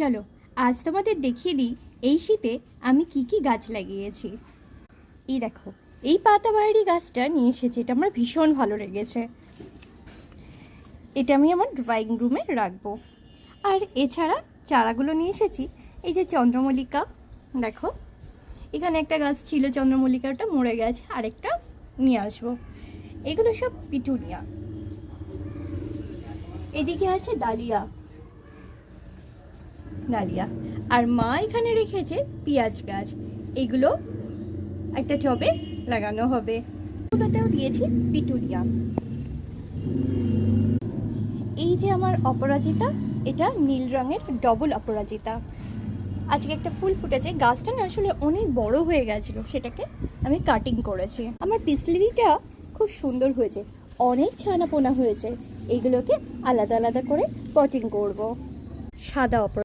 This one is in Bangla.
চলো, আজ তোমাদের দেখিয়ে দিই এই শীতে আমি কি কি গাছ লাগিয়েছি। এই দেখো, এই পাতাবাহারি গাছটা নিয়ে এসেছি, এটা আমার ভীষণ ভালো লেগেছে। এটা আমি আমার ড্রয়িং রুমে রাখব। আর এছাড়া চারাগুলো নিয়ে এসেছি, এই যে চন্দ্রমল্লিকা, দেখো। এখানে একটা গাছ ছিল চন্দ্রমল্লিকা, ওটা মরে গেছে, আরেকটা নিয়ে আসব। এগুলো সব পিটুনিয়া। এদিকে আছে ডালিয়া। ডালিয়া আর মা এখানে রেখেছে পেঁয়াজ গাছ। এগুলো একটা টবে লাগানো হবে। এগুলোতেও দিয়েছি পিটুনিয়া এই যে আমার অপরাজিতা, এটা নীল রঙের ডবল অপরাজিতা। আজকে একটা ফুল ফুটেছে। গাছটা না আসলে অনেক বড় হয়ে গেছিল। সেটাকে আমি কাটিং করেছি। আমার পিসলিটা খুব সুন্দর হয়েছে। অনেক ছানাপোনা হয়েছে। এইগুলোকে আলাদা আলাদা করে পটিং করব। সাদা অপর